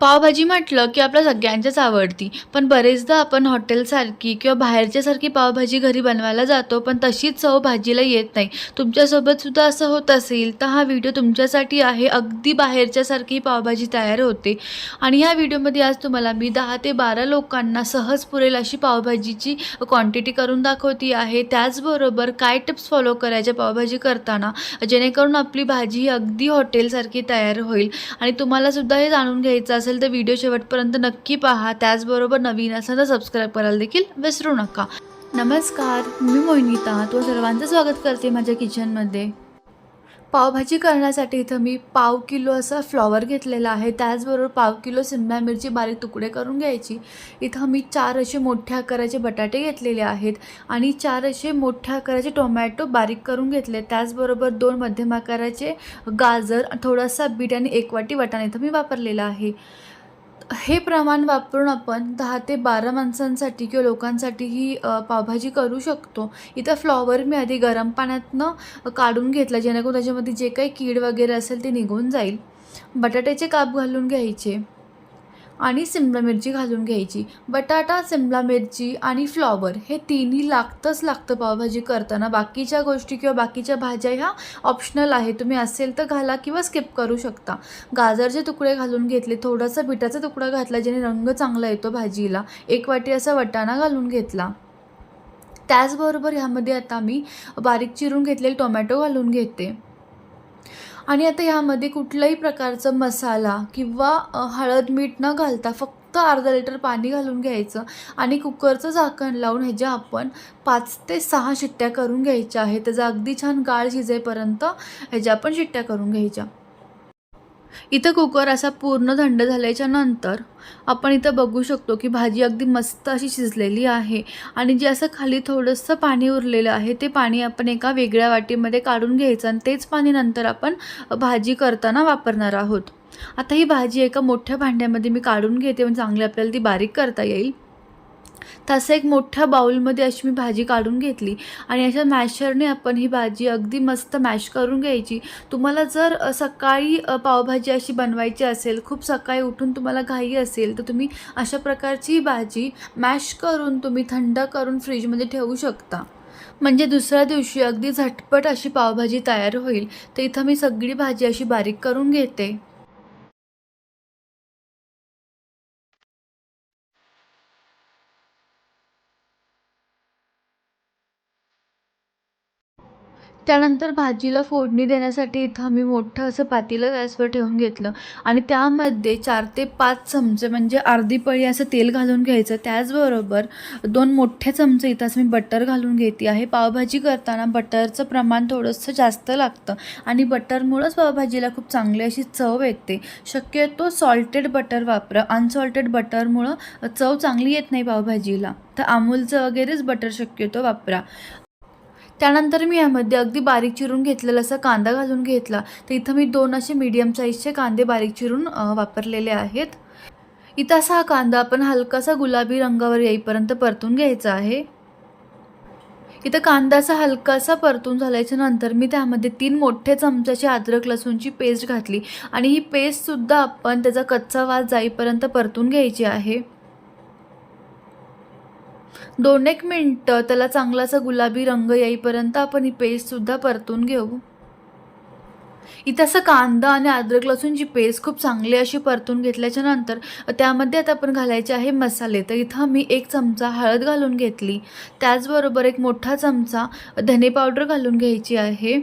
पावभाजी म्हटलं की आपल्या सगळ्यांच्याच आवडती. पण बरेचदा आपण हॉटेलसारखी किंवा बाहेरच्यासारखी पावभाजी घरी बनवायला जातो पण तशीच चव भाजीला येत नाही. तुमच्यासोबत सुद्धा असं होत असेल तर हा व्हिडिओ तुमच्यासाठी आहे. अगदी बाहेरच्यासारखी पावभाजी तयार होते. आणि ह्या व्हिडिओमध्ये आज तुम्हाला मी दहा ते बारा लोकांना सहज पुरेल अशी पावभाजीची क्वांटिटी करून दाखवती आहे. त्याचबरोबर काय टिप्स फॉलो करायच्या पावभाजी करताना? जेणेकरून आपली भाजी ही अगदी हॉटेलसारखी तयार होईल. आणि तुम्हालासुद्धा हे जाणून घ्यायचं असेल तर व्हिडिओ शेवटपर्यंत नक्की पहा. त्याचबरोबर नवीन असेल तर सबस्क्राईब करायला देखील विसरू नका. नमस्कार मी मोहिनीता. तो सर्वांचं स्वागत करते माझ्या किचनमध्ये पावभाजी करण्यासाठी इथं मी पाव किलो असा फ्लॉवर घेतलेला आहे. त्याचबरोबर पाव किलो सिमला मिरची बारीक तुकडे करून घ्यायची. इथं मी चार असे मोठ्या आकाराचे बटाटे घेतलेले आहेत आणि चार असे मोठ्या आकाराचे टोमॅटो बारीक करून घेतले. त्याचबरोबर दोन मध्यम आकाराचे गाजर थोडासा बीट आणि एक वाटी वाटाणा इथं मी वापरलेला आहे. हे प्रमाण वापरून आपण दहा ते बारा माणसांसाठी किंवा लोकांसाठी ही पावभाजी करू शकतो. इथं फ्लॉवर मी आधी गरम पाण्यातनं काढून घेतलं जेणेकरून त्याच्यामध्ये जे काही कीड वगैरे असेल ते निघून जाईल. बटाट्याचे काप घालून घ्यायचे. आणि सिमला मिरची घालून घ्यायची. बटाटा सिमला मिरची आणि फ्लॉवर हे तिन्ही लागतंच लागतं पावभाजी करताना. बाकीच्या गोष्टी किंवा बाकीच्या भाज्या ह्या ऑप्शनल आहे तुम्ही असेल तर घाला किंवा स्किप करू शकता. गाजरचे तुकडे घालून घेतले. थोडासा बिटाचा तुकडा घातला ज्याने रंग चांगला येतो भाजीला. एक वाटी असा वटाणा घालून घेतला. त्याचबरोबर ह्यामध्ये आता मी बारीक चिरून घेतलेले टोमॅटो घालून घेते. आणि आता ह्यामध्ये कुठल्याही प्रकारचं मसाला किंवा हळद मीठ न घालता फक्त अर्धा लिटर पाणी घालून घ्यायचं आणि कुकरचं झाकण लावून ह्याच्या आपण पाच ते सहा शिट्ट्या करून घ्यायच्या आहेत त्याचा अगदी छान गाळ शिजेपर्यंत ह्याच्या आपण शिट्ट्या करून घ्यायच्या. इथं कुकर असा पूर्ण थंड झाल्याच्यानंतर आपण इथं बघू शकतो की भाजी अगदी मस्त अशी शिजलेली आहे. आणि जे असं खाली थोडंसं पाणी उरलेलं आहे ते पाणी आपण एका वेगळ्या वाटीमध्ये काढून घ्यायचं आणि तेच पाणी नंतर आपण भाजी करताना वापरणार आहोत. आता ही भाजी एका मोठ्या भांड्यामध्ये मी काढून घेते म्हणजे चांगली आपल्याला ती बारीक करता येईल. तसं एक मोठ्या बाऊलमध्ये अशी मी भाजी काढून घेतली आणि अशा मॅशरने आपण ही भाजी अगदी मस्त मॅश करून घ्यायची. तुम्हाला जर सकाळी पावभाजी अशी बनवायची असेल खूप सकाळी उठून तुम्हाला घाई असेल तर तुम्ही अशा प्रकारची ही भाजी मॅश करून तुम्ही थंड करून फ्रीजमध्ये ठेवू शकता. म्हणजे दुसऱ्या दिवशी अगदी झटपट अशी पावभाजी तयार होईल तर इथं मी सगळी भाजी अशी बारीक करून घेते. त्यानंतर भाजीला फोडणी देण्यासाठी इथं मी मोठं असं पातेलं गॅसवर ठेवून घेतलं. आणि त्यामध्ये चार ते पाच चमचे म्हणजे अर्धी पळी असं तेल घालून घ्यायचं. त्याचबरोबर दोन मोठे चमचे इथं असं मी बटर घालून घेते आहे. पावभाजी करताना बटरचं प्रमाण थोडंसं जास्त लागतं. आणि बटरमुळंच पावभाजीला खूप चांगली अशी चव येते. शक्यतो सॉल्टेड बटर वापरा. अनसॉल्टेड बटरमुळं चव चांगली येत नाही पावभाजीला. तर अमूलचं वगैरेच बटर शक्यतो वापरा. त्यानंतर मी यामध्ये अगदी बारीक चिरून घेतलेला असा कांदा घालून घेतला. तर इथं मी दोन असे मीडियम साईजचे कांदे बारीक चिरून वापरलेले आहेत. इथं असा हा कांदा आपण हलकासा गुलाबी रंगावर येईपर्यंत परतून घ्यायचा आहे. इथं कांदाचा हलकासा परतून झाल्याच्यानंतर मी त्यामध्ये तीन मोठे चमच्याची अद्रक लसूणची पेस्ट घातली. आणि ही पेस्टसुद्धा आपण त्याचा कच्चा वास जाईपर्यंत परतून घ्यायची आहे. दोन एक मिनटं त्याला चांगलासा गुलाबी रंग येईपर्यंत आपण ही पेस्टसुद्धा परतून घेऊ. इथं असं कांदा आणि अद्रक लसूणची पेस्ट खूप चांगली अशी परतून घेतल्याच्या नंतर त्यामध्ये आता आपण घालायचे आहे मसाले. तर इथं मी एक चमचा हळद घालून घेतली. त्याचबरोबर एक मोठा चमचा धने पावडर घालून घ्यायची आहे.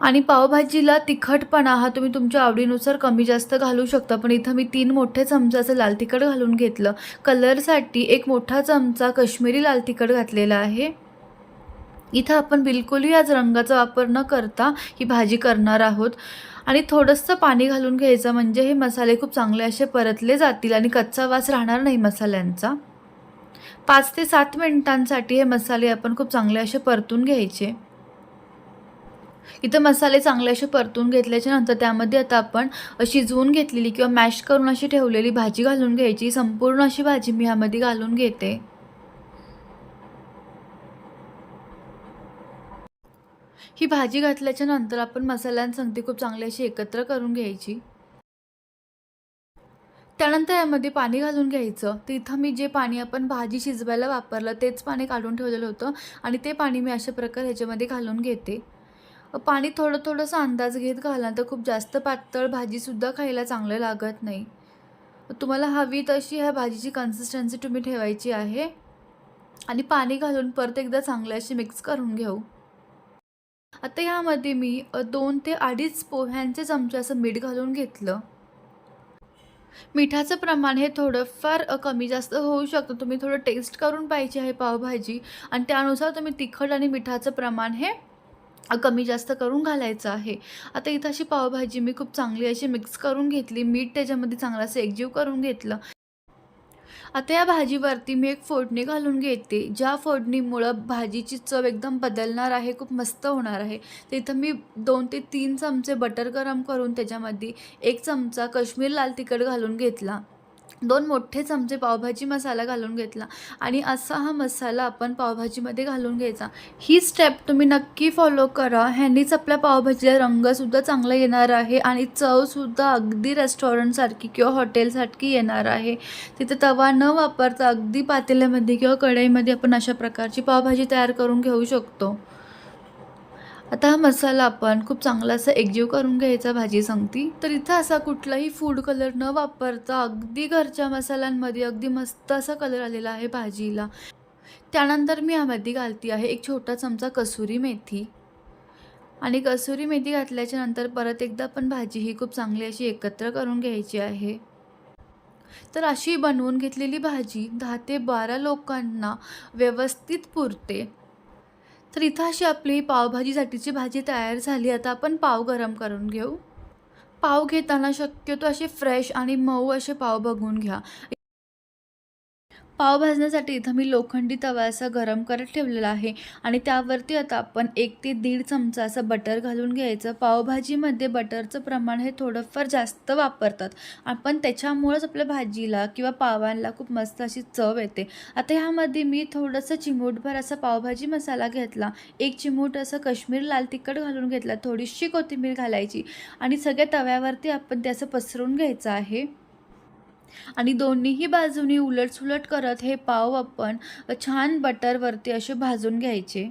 आणि पावभाजीला तिखटपणा हा तुम्ही तुमच्या आवडीनुसार कमी जास्त घालू शकता. पण इथं मी तीन मोठे चमचाचं लाल तिखट घालून घेतलं. कलरसाठी एक मोठा चमचा कश्मीरी लाल तिखट घातलेला आहे. इथं आपण बिलकुलही आज रंगाचा वापर न करता ही भाजी करणार आहोत. आणि थोडंसं पाणी घालून घ्यायचं म्हणजे हे मसाले खूप चांगले असे परतले जातील आणि कच्चा वास राहणार नाही मसाल्यांचा. पाच ते सात मिनिटांसाठी हे मसाले आपण खूप चांगले असे परतून घ्यायचे. इथं मसाले चांगले असे परतून घेतल्याच्या नंतर त्यामध्ये आता आपण शिजवून घेतलेली किंवा मॅश करून अशी ठेवलेली भाजी घालून घ्यायची. संपूर्ण अशी भाजी मी ह्यामध्ये घालून घेते. ही भाजी घातल्याच्या नंतर आपण मसाल्यांसंगती खूप चांगली अशी एकत्र करून घ्यायची. त्यानंतर यामध्ये पाणी घालून घ्यायचं. तर इथं मी जे पाणी आपण भाजी शिजवायला वापरलं तेच पाणी काढून ठेवलेलं होतं आणि ते पाणी मी अशा प्रकारे ह्याच्यामध्ये घालून घेते. पाणी थोडं थोडंसं अंदाज घेत घाला तर खूप जास्त पातळ भाजीसुद्धा खायला चांगलं लागत नाही. तुम्हाला हवी तशी ह्या भाजीची कन्सिस्टन्सी तुम्ही ठेवायची आहे. आणि पाणी घालून परत एकदा चांगलं अशी मिक्स करून घेऊ. आता ह्यामध्ये मी दोन ते अडीच पोह्यांचे चमचे असं मीठ घालून घेतलं. मिठाचं प्रमाण हे थोडंफार कमी जास्त होऊ शकतं. तुम्ही थोडं टेस्ट करून पाहिजे आहे पावभाजी. आणि त्यानुसार तुम्ही तिखट आणि मिठाचं प्रमाण हे कमी जास्त करून घालायचं आहे. आता इथं अशी पावभाजी मी खूप चांगली अशी मिक्स करून घेतली. मीठ त्याच्यामध्ये चांगलं असं एकजीव करून घेतलं. आता या भाजीवरती मी एक फोडणी घालून घेते. ज्या फोडणीमुळं भाजीची चव एकदम बदलणार आहे खूप मस्त होणार आहे. तर इथं मी दोन ते तीन चमचे बटर गरम करून त्याच्यामध्ये एक चमचा कश्मीर लाल तिखट घालून घेतला. दोन मोठे चमचे पावभाजी मसाला घालून घेतला. आणि असा हा मसाला आपण पावभाजीमध्ये घालून घ्यायचा. ही स्टेप तुम्ही नक्की फॉलो करा. ह्यांनीच आपल्या पावभाजीला रंगसुद्धा चांगला येणार आहे आणि चवसुद्धा अगदी रेस्टॉरंटसारखी किंवा हॉटेलसारखी येणार आहे. तिथे तवा न वापरता अगदी पातेल्यामध्ये किंवा कढईमध्ये आपण अशा प्रकारची पावभाजी तयार करून घेऊ शकतो. आता हा मसाला आपण खूप चांगला असा एकजीव करून घ्यायचा भाजी सांगती. तर इथं असा कुठलाही फूड कलर न वापरता अगदी घरच्या मसाल्यांमध्ये अगदी मस्त असा कलर आलेला आहे भाजीला. त्यानंतर मी यामध्ये घालती आहे एक छोटा चमचा कसुरी मेथी. आणि कसुरी मेथी घातल्याच्या नंतर परत एकदा पण भाजी ही खूप चांगली अशी एकत्र करून घ्यायची आहे. तर अशी बनवून घेतलेली भाजी दहा ते बारा लोकांना व्यवस्थित पुरते. तर इथं अशी आपली पावभाजीसाठीची भाजी तयार झाली. आता आपण पाव गरम करून घेऊ. पाव घेताना शक्यतो असे फ्रेश आणि मऊ असे पाव बघून घ्या. पाव भाजण्यासाठी इथं मी लोखंडी तवा असा गरम करत ठेवलेला आहे. आणि त्यावरती आता आपण एक ते दीड चमचा असं बटर घालून घ्यायचं. पावभाजीमध्ये बटरचं प्रमाण हे थोडंफार जास्त वापरतात. आपण त्याच्यामुळंच आपल्या भाजीला किंवा पावांना खूप मस्त अशी चव येते. आता ह्यामध्ये मी थोडंसं चिमूटभर असा पावभाजी मसाला घेतला. एक चिमूट असं काश्मीर लाल तिखट घालून घेतला. थोडीशी कोथिंबीर घालायची. आणि सगळ्या तव्यावरती आपण ते असं पसरून घ्यायचं आहे. आणि दोन्हीही बाजूनी उलटसुलट करत हे पाव आपण छान बटरवरती असे भाजून घ्यायचे.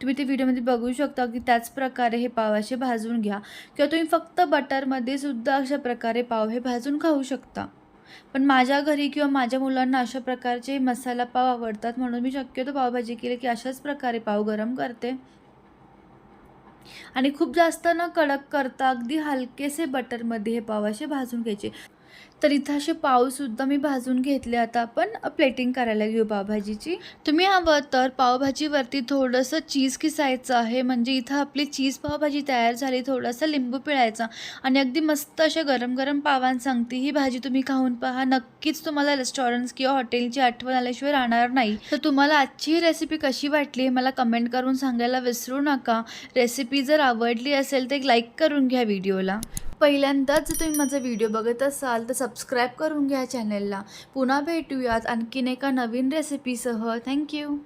तुम्ही ते व्हिडिओमध्ये बघू शकता की त्याच प्रकारे हे पाव असे भाजून घ्या. किंवा तुम्ही फक्त बटरमध्ये सुद्धा अशा प्रकारे पाव हे भाजून खाऊ शकता. पण माझ्या घरी किंवा माझ्या मुलांना अशा प्रकारचे मसाला पाव आवडतात म्हणून मी शक्यतो पावभाजी केली की अशाच प्रकारे पाव गरम करते. आणि खूप जास्त न कडक करता अगदी हलकेसे बटरमध्ये हे पाव असे भाजून घ्यायचे. तर इथं असे पावसुद्धा मी भाजून घेतले आता. आपण प्लेटिंग करायला घेऊ पावभाजीची. तुम्ही हवं तर पावभाजीवरती थोडंसं चीज किसायचं आहे. म्हणजे इथं आपली चीज पावभाजी तयार झाली थोडासा लिंबू पिळायचा. आणि अगदी मस्त अशा गरम गरम पावान सांगते ही भाजी तुम्ही खाऊन पहा. नक्कीच तुम्हाला रेस्टॉरंट्स किंवा हॉटेलची आठवण आल्याशिवाय राहणार नाही. तर तुम्हाला आजची रेसिपी कशी वाटली हे मला कमेंट करून सांगायला विसरू नका. रेसिपी जर आवडली असेल तर एक लाईक करून घ्या व्हिडिओला पहिल्यांदाच जर तुम्ही माझा व्हिडिओ बघत असाल तर सबस्क्राईब करून घ्या चॅनलला पुन्हा भेटूयात आणखीन एका नवीन रेसिपीसह थँक्यू